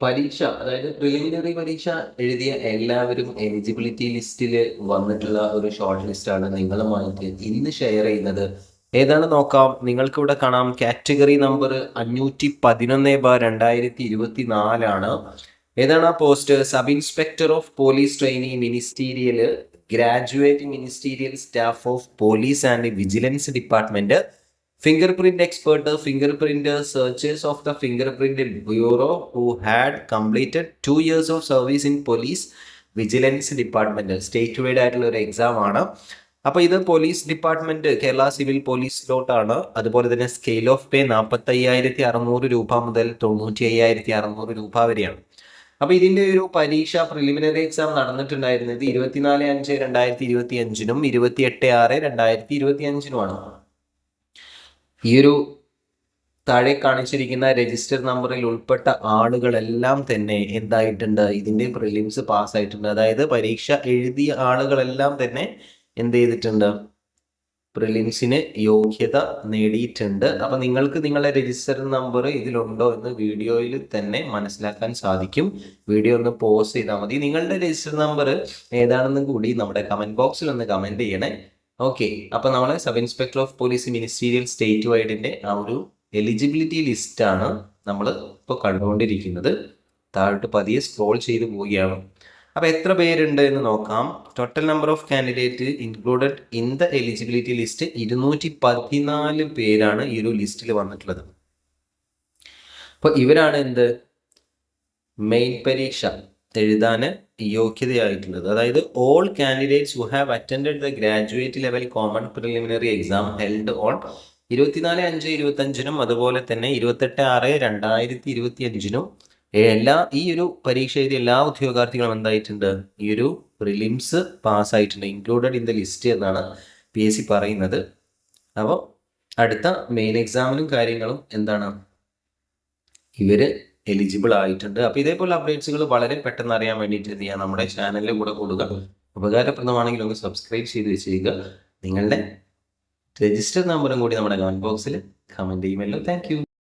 പരീക്ഷ അതായത് പ്രിലിമിനറി പരീക്ഷ എഴുതിയ എല്ലാവരും എലിജിബിലിറ്റി ലിസ്റ്റിൽ വന്നിട്ടുള്ള ഒരു ഷോർട്ട് ലിസ്റ്റ് ആണ് നിങ്ങളുമായിട്ട് ഇന്ന് ഷെയർ ചെയ്യുന്നത്. ഏതാണ് നോക്കാം? നിങ്ങൾക്ക് ഇവിടെ കാണാം. കാറ്റഗറി നമ്പർ അഞ്ഞൂറ്റി പതിനൊന്ന് ബാ രണ്ടായിരത്തി ഇരുപത്തി നാലാണ് ഏതാണ് ആ post sub inspector of police trainee ministerial graduate ministerial staff of police and vigilance department finger print expert finger print searchers of the finger print bureau who had completed two years of service in police vigilance department state wide ആയിട്ടുള്ള ഒരു exam ആണ്. അപ്പോൾ ഇത് police department Kerala civil പോലീസിലോട്ടാണ് അതുപോലെ തന്നെ scale of pay നാൽപ്പത്തി അയ്യായിരത്തി അറുന്നൂറ് രൂപ മുതൽ തൊണ്ണൂറ്റി അയ്യായിരത്തി അറുന്നൂറ് രൂപ വരെയാണ്. അപ്പൊ ഇതിന്റെ ഒരു പരീക്ഷ പ്രിലിമിനറി എക്സാം നടന്നിട്ടുണ്ടായിരുന്നത് ഇരുപത്തിനാല് അഞ്ച് രണ്ടായിരത്തി ഇരുപത്തി അഞ്ചിനും ഇരുപത്തി എട്ട് ആറ് രണ്ടായിരത്തി ഇരുപത്തി അഞ്ചിനുമാണ് ഈ ഒരു താഴെ കാണിച്ചിരിക്കുന്ന രജിസ്റ്റർ നമ്പറിൽ ഉൾപ്പെട്ട ആളുകളെല്ലാം തന്നെ എന്തായിട്ടുണ്ട്? ഇതിന്റെ പ്രിലിംസ് പാസ്സായിട്ടുണ്ട് അതായത് പരീക്ഷ എഴുതിയ ആളുകളെല്ലാം തന്നെ എന്ത് ചെയ്തിട്ടുണ്ട്? പ്രിലിംസിന് യോഗ്യത നേടിയിട്ടുണ്ട്. അപ്പൊ നിങ്ങൾക്ക് നിങ്ങളുടെ രജിസ്റ്റർ നമ്പർ ഇതിലുണ്ടോ എന്ന് വീഡിയോയിൽ തന്നെ മനസ്സിലാക്കാൻ സാധിക്കും. വീഡിയോ ഒന്ന് പോസ് ചെയ്താൽ മതി. നിങ്ങളുടെ രജിസ്റ്റർ നമ്പർ ഏതാണെന്നും കൂടി നമ്മുടെ കമന്റ് ബോക്സിൽ ഒന്ന് കമന്റ് ചെയ്യണേ. ഓക്കെ അപ്പൊ നമ്മളെ sub inspector of police ministerial state വൈഡിന്റെ ആ ഒരു എലിജിബിലിറ്റി ലിസ്റ്റ് ആണ് നമ്മൾ ഇപ്പോൾ കണ്ടുകൊണ്ടിരിക്കുന്നത്. താഴോട്ട് പതിയെ സ്ക്രോൾ ചെയ്ത് പോവുകയാണ്. അപ്പൊ എത്ര പേരുണ്ട് എന്ന് നോക്കാം. Total number of candidate included in the eligibility list ഇരുന്നൂറ്റി പതിനാല് പേരാണ് ഈ ഒരു ലിസ്റ്റിൽ വന്നിട്ടുള്ളത്. അപ്പോൾ ഇവരാണ് എന്ത്? മെയിൻ പരീക്ഷ. എഴുതാൻ യോഗ്യതയായിട്ടുള്ളത്. അതായത് all candidates who have attend the graduate level common preliminary exam held on ഇരുപത്തിനാല് അഞ്ച് ഇരുപത്തഞ്ചിനും അതുപോലെ തന്നെ ഇരുപത്തെട്ട് ആറ് രണ്ടായിരത്തി ഇരുപത്തി അഞ്ചിനും എല്ലാ ഈ ഒരു പരീക്ഷ എഴുതിയ എല്ലാ ഉദ്യോഗാർത്ഥികളും എന്തായിട്ടുണ്ട്? ഈ ഒരു പ്രിലിംസ് പാസ്സായിട്ടുണ്ട്. ഇൻക്ലൂഡഡ് ഇൻ ദ ലിസ്റ്റ് എന്നാണ് പി എസ് സി പറയുന്നത്. അപ്പോൾ അടുത്ത മെയിൻ എക്സാമിനും കാര്യങ്ങളും എന്താണ്? ഇവർ എലിജിബിൾ ആയിട്ടുണ്ട്. അപ്പോൾ ഇതേപോലെ അപ്ഡേറ്റ്സുകൾ വളരെ പെട്ടെന്ന് അറിയാൻ വേണ്ടിയിട്ട് എന്ത് ചെയ്യുക നമ്മുടെ ചാനലിൽ കൂടെ കൊടുക്കുക ഉപകാരപ്രദമാണെങ്കിൽ ഒന്ന് സബ്സ്ക്രൈബ് ചെയ്ത് വെച്ചേക്കുക നിങ്ങളുടെ രജിസ്റ്റർ നമ്പറും കൂടി നമ്മുടെ കമന്റ് ബോക്സിൽ കമന്റ് ചെയ്യുമല്ലോ താങ്ക്